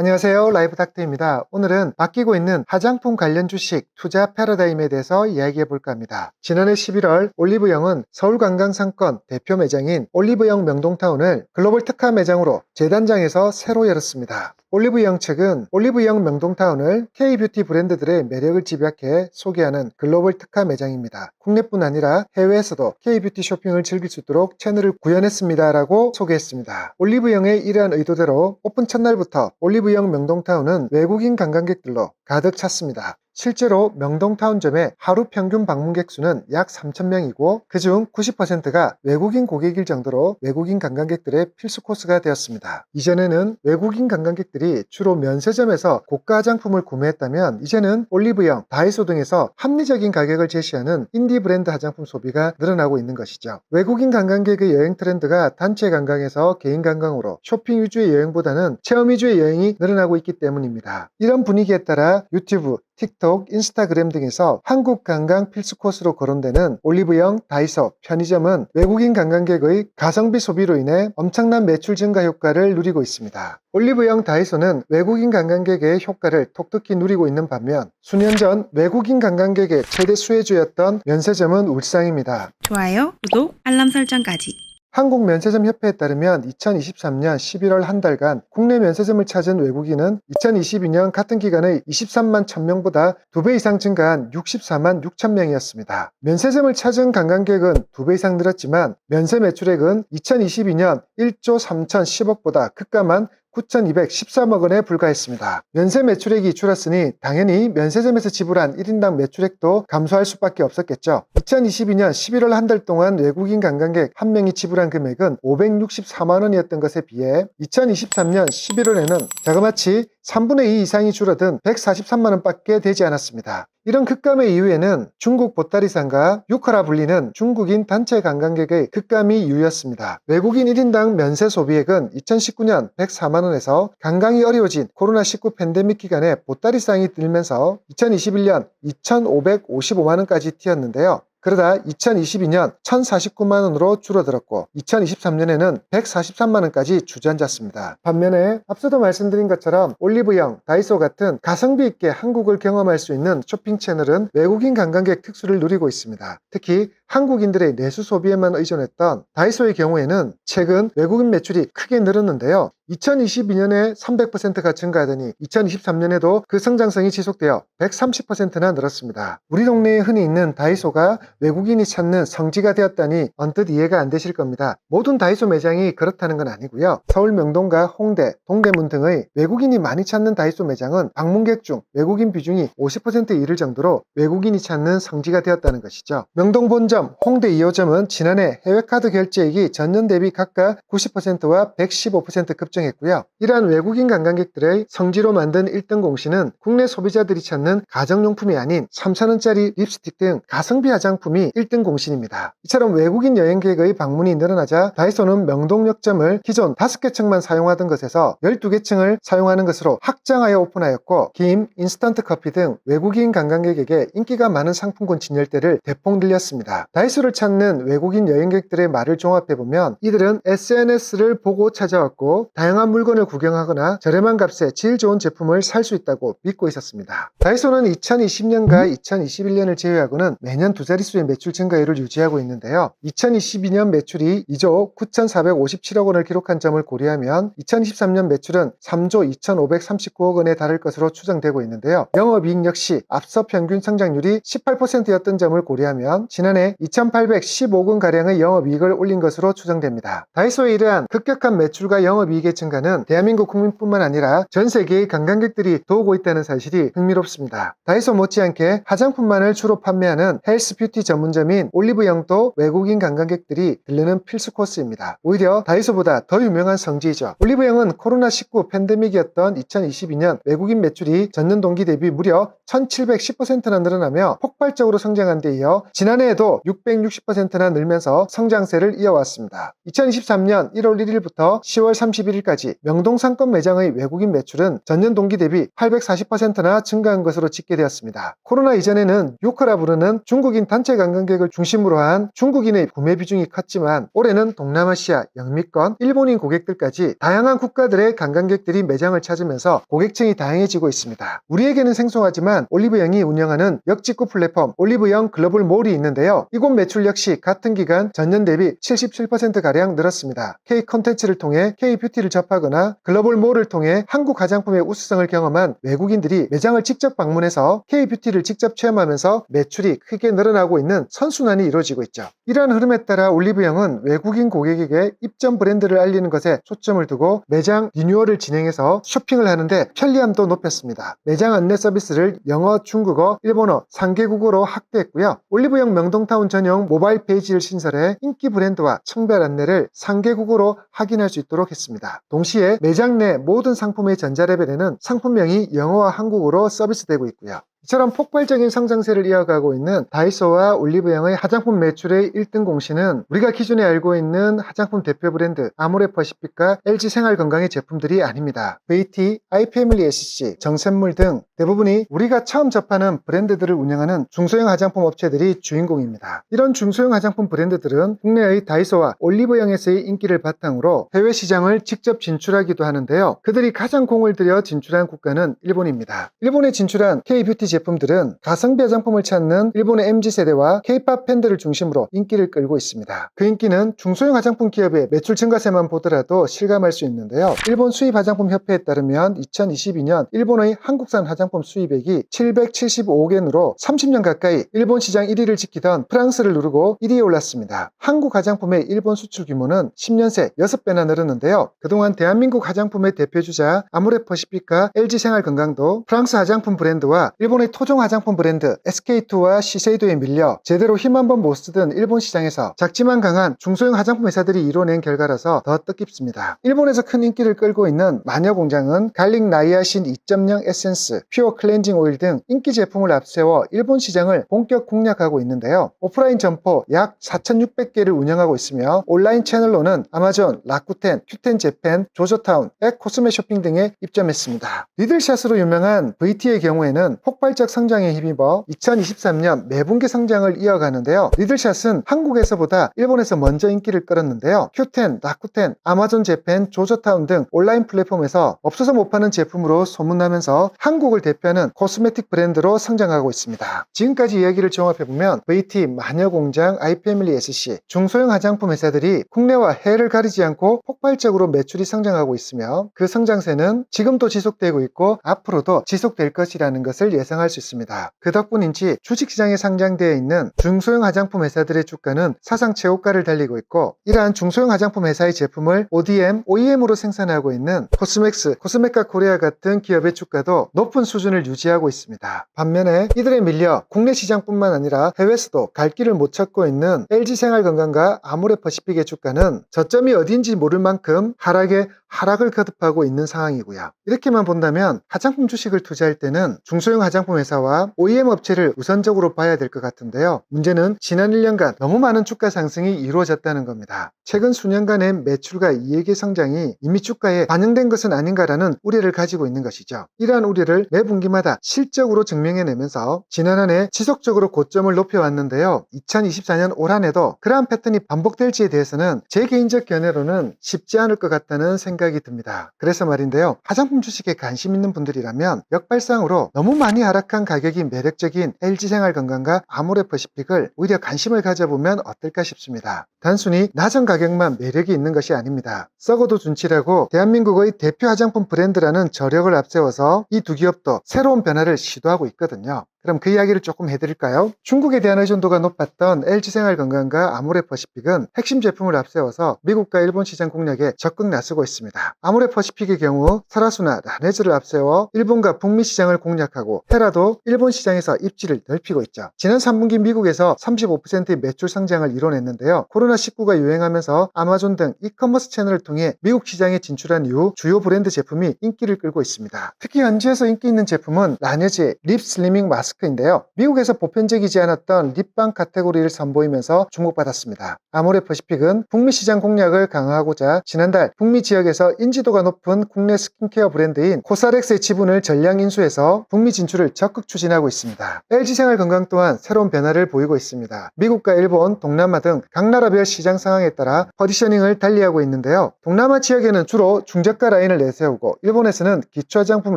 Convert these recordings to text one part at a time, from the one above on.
안녕하세요. 라이브 닥터입니다. 오늘은 바뀌고 있는 화장품 관련 주식 투자 패러다임에 대해서 이야기해 볼까 합니다. 지난해 11월 올리브영은 서울관광상권 대표 매장인 올리브영 명동타운을 글로벌 특화 매장으로 재단장에서 새로 열었습니다. 올리브영 측은 올리브영 명동타운을 K뷰티 브랜드들의 매력을 집약해 소개하는 글로벌 특화 매장입니다. 국내뿐 아니라 해외에서도 K뷰티 쇼핑을 즐길 수 있도록 채널을 구현했습니다 라고 소개했습니다. 올리브영의 이러한 의도대로 오픈 첫날부터 올리브영 명동타운은 외국인 관광객들로 가득 찼습니다. 실제로 명동타운점의 하루 평균 방문객 수는 약 3,000명이고 그중 90%가 외국인 고객일 정도로 외국인 관광객들의 필수 코스가 되었습니다. 이전에는 외국인 관광객들이 주로 면세점에서 고가 화장품을 구매했다면 이제는 올리브영, 다이소 등에서 합리적인 가격을 제시하는 인디 브랜드 화장품 소비가 늘어나고 있는 것이죠. 외국인 관광객의 여행 트렌드가 단체 관광에서 개인 관광으로 쇼핑 위주의 여행보다는 체험 위주의 여행이 늘어나고 있기 때문입니다. 이런 분위기에 따라 유튜브, 틱톡, 인스타그램 등에서 한국 관광 필수 코스로 거론되는 올리브영, 다이소, 편의점은 외국인 관광객의 가성비 소비로 인해 엄청난 매출 증가 효과를 누리고 있습니다. 올리브영 다이소는 외국인 관광객의 효과를 톡톡히 누리고 있는 반면 수년 전 외국인 관광객의 최대 수혜주였던 면세점은 울상입니다. 좋아요, 구독, 알람 설정까지. 한국 면세점 협회에 따르면 2023년 11월 한 달간 국내 면세점을 찾은 외국인은 2022년 같은 기간의 23만 1000명보다 2배 이상 증가한 64만 6000명이었습니다. 면세점을 찾은 관광객은 2배 이상 늘었지만 면세 매출액은 2022년 1조 3010억보다 급감한 9,213억 원에 불과했습니다. 면세 매출액이 줄었으니 당연히 면세점에서 지불한 1인당 매출액도 감소할 수밖에 없었겠죠. 2022년 11월 한 달 동안 외국인 관광객 한 명이 지불한 금액은 564만 원이었던 것에 비해 2023년 11월에는 자그마치 3분의 2 이상이 줄어든 143만 원밖에 되지 않았습니다. 이런 급감의 이유에는 중국 보따리상과 유커라 불리는 중국인 단체 관광객의 급감이 이유였습니다. 외국인 1인당 면세 소비액은 2019년 104만 원에서 관광이 어려워진 코로나19 팬데믹 기간에 보따리상이 들면서 2021년 2,555만 원까지 튀었는데요. 그러다 2022년 1,049만 원으로 줄어들었고 2023년에는 143만 원까지 주저앉았습니다. 반면에 앞서도 말씀드린 것처럼 올리브영, 다이소 같은 가성비 있게 한국을 경험할 수 있는 쇼핑 채널은 외국인 관광객 특수를 누리고 있습니다. 특히 한국인들의 내수 소비에만 의존했던 다이소의 경우에는 최근 외국인 매출이 크게 늘었는데요. 2022년에 300%가 증가하더니 2023년에도 그 성장성이 지속되어 130%나 늘었습니다. 우리 동네에 흔히 있는 다이소가 외국인이 찾는 성지가 되었다니 언뜻 이해가 안 되실 겁니다. 모든 다이소 매장이 그렇다는 건 아니고요. 서울 명동과 홍대, 동대문 등의 외국인이 많이 찾는 다이소 매장은 방문객 중 외국인 비중이 50%에 이를 정도로 외국인이 찾는 성지가 되었다는 것이죠. 명동 본점, 홍대 2호점은 지난해 해외카드 결제액이 전년 대비 각각 90%와 115% 급증했고요. 이러한 외국인 관광객들의 성지로 만든 1등 공시는 국내 소비자들이 찾는 가정용품이 아닌 3,000원짜리 립스틱 등 가성비 화장품이 1등 공신입니다. 이처럼 외국인 여행객의 방문이 늘어나자 다이소는 명동역점을 기존 5개 층만 사용하던 것에서 12개 층을 사용하는 것으로 확장하여 오픈하였고 김, 인스턴트 커피 등 외국인 관광객에게 인기가 많은 상품군 진열대를 대폭 늘렸습니다. 다이소를 찾는 외국인 여행객들의 말을 종합해보면 이들은 SNS를 보고 찾아왔고 다양한 물건을 구경하거나 저렴한 값에 질 좋은 제품을 살 수 있다고 믿고 있었습니다. 다이소는 2020년과 2021년을 제외하고는 매년 두 자릿수의 매출 증가율을 유지하고 있는데요. 2022년 매출이 2조 9,457억 원을 기록한 점을 고려하면 2023년 매출은 3조 2,539억 원에 달할 것으로 추정되고 있는데요. 영업이익 역시 앞서 평균 성장률이 18%였던 점을 고려하면 지난해 2,815억 원가량의 영업이익을 올린 것으로 추정됩니다. 다이소의 이러한 급격한 매출과 영업이익의 증가는 대한민국 국민뿐만 아니라 전 세계의 관광객들이 도우고 있다는 사실이 흥미롭습니다. 다이소 못지않게 화장품만을 주로 판매하는 헬스 뷰티 전문점인 올리브영도 외국인 관광객들이 들르는 필수 코스입니다. 오히려 다이소보다 더 유명한 성지이죠. 올리브영은 코로나19 팬데믹이었던 2022년 외국인 매출이 전년 동기 대비 무려 1710%나 늘어나며 폭발적으로 성장한 데 이어 지난해에도 660%나 늘면서 성장세를 이어왔습니다. 2023년 1월 1일부터 10월 31일까지 명동 상권 매장의 외국인 매출은 전년 동기 대비 840%나 증가한 것으로 집계되었습니다. 코로나 이전에는 요커라 부르는 중국인 단체 관광객을 중심으로 한 중국인의 구매 비중이 컸지만 올해는 동남아시아, 영미권, 일본인 고객들까지 다양한 국가들의 관광객들이 매장을 찾으면서 고객층이 다양해지고 있습니다. 우리에게는 생소하지만 올리브영이 운영하는 역직구 플랫폼 올리브영 글로벌 몰이 있는데요. 이곳 매출 역시 같은 기간 전년 대비 77%가량 늘었습니다. K 컨텐츠를 통해 K 뷰티를 접하거나 글로벌 몰을 통해 한국 화장품의 우수성을 경험한 외국인들이 매장을 직접 방문해서 K 뷰티를 직접 체험하면서 매출이 크게 늘어나고 있는 선순환이 이루어지고 있죠. 이러한 흐름에 따라 올리브영은 외국인 고객에게 입점 브랜드를 알리는 것에 초점을 두고 매장 리뉴얼을 진행해서 쇼핑을 하는데 편리함도 높였습니다. 매장 안내 서비스를 영어, 중국어, 일본어 3개국어로 확대했고요. 올리브영 명동타운 전용 모바일 페이지를 신설해 인기 브랜드와 청별 안내를 3개국어로 확인할 수 있도록 했습니다. 동시에 매장 내 모든 상품의 전자레벨에는 상품명이 영어와 한국어로 서비스되고 있고요. 이처럼 폭발적인 성장세를 이어가고 있는 다이소와 올리브영의 화장품 매출의 1등 공신은 우리가 기존에 알고 있는 화장품 대표 브랜드 아모레퍼시픽과 LG 생활건강의 제품들이 아닙니다. VT, 아이패밀리 SC, 정샘물 등 대부분이 우리가 처음 접하는 브랜드들을 운영하는 중소형 화장품 업체들이 주인공입니다. 이런 중소형 화장품 브랜드들은 국내의 다이소와 올리브영에서의 인기를 바탕으로 해외 시장을 직접 진출하기도 하는데요. 그들이 가장 공을 들여 진출한 국가는 일본입니다. 일본에 진출한 K-뷰티 제품들은 가성비 화장품을 찾는 일본의 MZ세대와 K-팝 팬들을 중심으로 인기를 끌고 있습니다. 그 인기는 중소형 화장품 기업의 매출 증가세만 보더라도 실감할 수 있는데요. 일본 수입 화장품 협회에 따르면 2022년 일본의 한국산 화장품 수입액이 775억 엔으로 30년 가까이 일본 시장 1위를 지키던 프랑스를 누르고 1위에 올랐습니다. 한국 화장품의 일본 수출 규모는 10년 새 6배나 늘었는데요. 그동안 대한민국 화장품의 대표주자 아모레퍼시픽과 LG생활건강도 프랑스 화장품 브랜드와 일본의 토종 화장품 브랜드 SK2와 시세이도에 밀려 제대로 힘 한 번 못 쓰던 일본 시장에서 작지만 강한 중소형 화장품 회사들이 이뤄낸 결과라서 더 뜻깊습니다. 일본에서 큰 인기를 끌고 있는 마녀 공장은 갈릭 나이아신 2.0 에센스, 퓨어 클렌징 오일 등 인기 제품을 앞세워 일본 시장을 본격 공략하고 있는데요. 오프라인 점포 약 4,600개를 운영하고 있으며 온라인 채널로는 아마존, 라쿠텐, 큐텐 재팬, 조조타운, 엑 코스메 쇼핑 등에 입점했습니다. 리들샷으로 유명한 VT의 경우에는 폭발 적 성장에 힘입어 2023년 매분기 성장을 이어가는데요. 리들샷은 한국에서보다 일본에서 먼저 인기를 끌었는데요. 큐텐, 라쿠텐, 아마존 재팬, 조조타운 등 온라인 플랫폼에서 없어서 못 파는 제품으로 소문나면서 한국을 대표하는 코스메틱 브랜드로 성장하고 있습니다. 지금까지 이야기를 종합해보면 VT, 마녀공장, 아이패밀리 SC, 중소형 화장품 회사들이 국내와 해외를 가리지 않고 폭발적으로 매출이 성장하고 있으며 그 성장세는 지금도 지속되고 있고 앞으로도 지속될 것이라는 것을 예상 할 수 있습니다. 그 덕분인지 주식시장에 상장되어 있는 중소형 화장품 회사들의 주가는 사상 최고가를 달리고 있고 이러한 중소형 화장품 회사의 제품을 ODM, OEM으로 생산하고 있는 코스맥스, 코스메카 코리아 같은 기업의 주가도 높은 수준을 유지하고 있습니다. 반면에 이들에 밀려 국내 시장뿐만 아니라 해외에서도 갈 길을 못 찾고 있는 LG생활건강과 아모레퍼시픽의 주가는 저점이 어딘지 모를 만큼 하락에 하락을 거듭하고 있는 상황이고요. 이렇게만 본다면 화장품 주식을 투자할 때는 중소형 화장품 회사와 OEM 업체를 우선적으로 봐야 될 것 같은데요. 문제는 지난 1년간 너무 많은 주가 상승이 이루어졌다는 겁니다. 최근 수년간의 매출과 이익의 성장이 이미 주가에 반영된 것은 아닌가라는 우려를 가지고 있는 것이죠. 이러한 우려를 매 분기마다 실적으로 증명해내면서 지난 한 해 지속적으로 고점을 높여왔는데요. 2024년 올 한 해도 그러한 패턴이 반복될지에 대해서는 제 개인적 견해로는 쉽지 않을 것 같다는 생각이 듭니다. 그래서 말인데요. 화장품 주식에 관심 있는 분들이라면 역발상으로 너무 많이 하락 한 가격이 매력적인 LG생활건강과 아모레퍼시픽을 오히려 관심을 가져보면 어떨까 싶습니다. 단순히 낮은 가격만 매력이 있는 것이 아닙니다. 썩어도 준치라고 대한민국의 대표 화장품 브랜드라는 저력을 앞세워서 이 두 기업도 새로운 변화를 시도하고 있거든요. 그럼 그 이야기를 조금 해드릴까요? 중국에 대한 의존도가 높았던 LG생활건강과 아모레퍼시픽은 핵심 제품을 앞세워서 미국과 일본 시장 공략에 적극 나서고 있습니다. 아모레퍼시픽의 경우 사라수나 라네즈를 앞세워 일본과 북미 시장을 공략하고 테라도 일본 시장에서 입지를 넓히고 있죠. 지난 3분기 미국에서 35%의 매출 성장을 이뤄냈는데요. 코로나19가 유행하면서 아마존 등 이커머스 채널을 통해 미국 시장에 진출한 이후 주요 브랜드 제품이 인기를 끌고 있습니다. 특히 현지에서 인기 있는 제품은 라네즈의 립 슬리밍 마스크 마스크인데요. 미국에서 보편적이지 않았던 립밤 카테고리를 선보이면서 주목받았습니다. 아모레퍼시픽은 북미 시장 공략을 강화하고자 지난달 북미 지역에서 인지도가 높은 국내 스킨케어 브랜드인 코사렉스의 지분을 전량 인수해서 북미 진출을 적극 추진하고 있습니다. LG생활 건강 또한 새로운 변화를 보이고 있습니다. 미국과 일본, 동남아 등 각 나라별 시장 상황에 따라 포지셔닝을 달리하고 있는데요. 동남아 지역에는 주로 중저가 라인을 내세우고 일본에서는 기초 화장품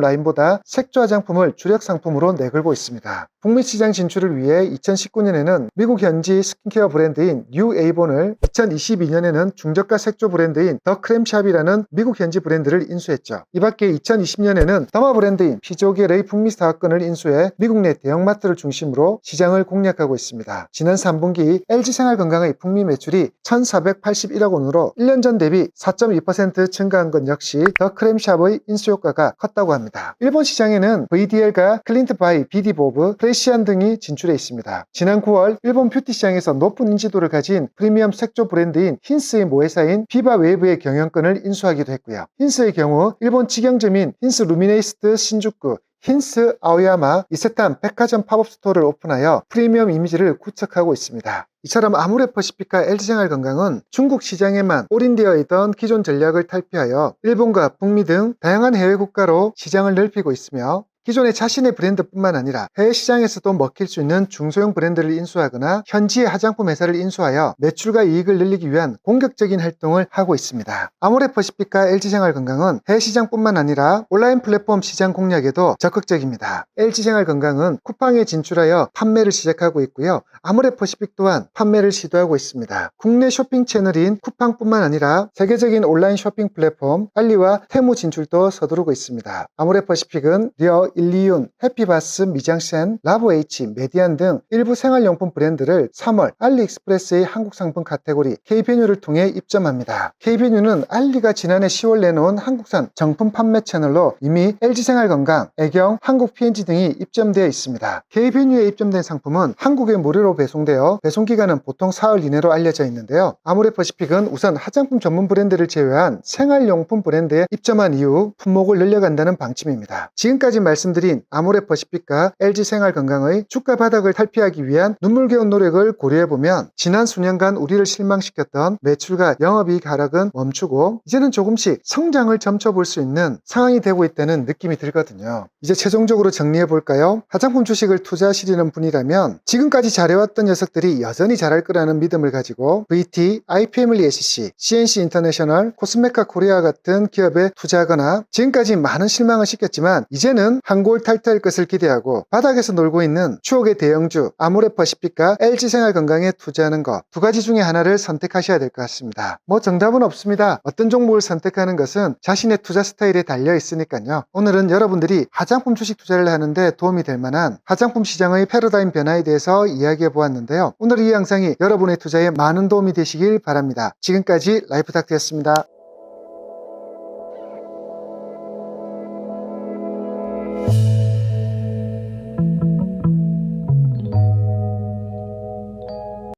라인보다 색조 화장품을 주력 상품으로 내걸고 있습니다. 북미 시장 진출을 위해 2019년에는 미국 현지 스킨케어 브랜드인 뉴 에이본을 2022년에는 중저가 색조 브랜드인 더 크램샵이라는 미국 현지 브랜드를 인수했죠. 이 밖에 2020년에는 더마 브랜드인 피조겔의 북미 사업권을 인수해 미국 내 대형마트를 중심으로 시장을 공략하고 있습니다. 지난 3분기 LG생활건강의 북미 매출이 1,481억 원으로 1년 전 대비 4.2% 증가한 것 역시 더 크램샵의 인수 효과가 컸다고 합니다. 일본 시장에는 VDL과 클린트 바이, 비디보브, 프레시안 등이 진출해 있습니다. 지난 9월 일본 뷰티 시장에서 높은 인지도를 가진 프리미엄 색조 브랜드인 힌스의 모회사인 비바 웨이브의 경영권을 인수하기도 했고요. 힌스의 경우 일본 직영점인 힌스 루미네이스트 신주쿠 힌스 아오야마 이세탄 백화점 팝업 스토어를 오픈하여 프리미엄 이미지를 구축하고 있습니다. 이처럼 아모레퍼시픽과 LG생활건강은 중국 시장에만 올인되어 있던 기존 전략을 탈피하여 일본과 북미 등 다양한 해외 국가로 시장을 넓히고 있으며 기존의 자신의 브랜드뿐만 아니라 해외 시장에서도 먹힐 수 있는 중소형 브랜드를 인수하거나 현지의 화장품 회사를 인수하여 매출과 이익을 늘리기 위한 공격적인 활동을 하고 있습니다. 아모레퍼시픽과 LG생활건강은 해외 시장뿐만 아니라 온라인 플랫폼 시장 공략에도 적극적입니다. LG생활건강은 쿠팡에 진출하여 판매를 시작하고 있고요. 아모레퍼시픽 또한 판매를 시도하고 있습니다. 국내 쇼핑 채널인 쿠팡뿐만 아니라 세계적인 온라인 쇼핑 플랫폼 알리와 테무 진출도 서두르고 있습니다. 아모레퍼시픽은 리어, 일리윤, 해피바스, 미장센, 라보H, 메디안 등 일부 생활용품 브랜드를 3월 알리익스프레스의 한국 상품 카테고리 K베뉴를 통해 입점합니다. K베뉴는 알리가 지난해 10월 내놓은 한국산 정품 판매 채널로 이미 LG생활건강, 애경, 한국 P&G 등이 입점되어 있습니다. K베뉴에 입점된 상품은 한국에 무료로 배송되어 배송기간은 보통 사흘 이내로 알려져 있는데요. 아모레퍼시픽은 우선 화장품 전문 브랜드를 제외한 생활용품 브랜드에 입점한 이후 품목을 늘려간다는 방침입니다. 지금까지 말씀 드린 아모레퍼시픽과 LG생활건강의 주가 바닥을 탈피하기 위한 눈물겨운 노력을 고려해보면 지난 수년간 우리를 실망시켰던 매출과 영업이익 하락은 멈추고 이제는 조금씩 성장을 점쳐볼 수 있는 상황이 되고 있다는 느낌이 들거든요. 이제 최종적으로 정리해볼까요? 화장품 주식을 투자하시려는 분이라면 지금까지 잘해왔던 녀석들이 여전히 잘할 거라는 믿음을 가지고 VT, iP패밀리 SC, CNC 인터내셔널, 코스메카 코리아 같은 기업에 투자하거나 지금까지 많은 실망을 시켰지만 이제는 한골 탈퇴할 것을 기대하고 바닥에서 놀고 있는 추억의 대형주 아모레퍼시픽과 LG생활건강에 투자하는 것 두 가지 중에 하나를 선택하셔야 될 것 같습니다. 뭐 정답은 없습니다. 어떤 종목을 선택하는 것은 자신의 투자 스타일에 달려 있으니까요. 오늘은 여러분들이 화장품 주식 투자를 하는데 도움이 될 만한 화장품 시장의 패러다임 변화에 대해서 이야기해 보았는데요. 오늘 이 영상이 여러분의 투자에 많은 도움이 되시길 바랍니다. 지금까지 라이프닥터였습니다.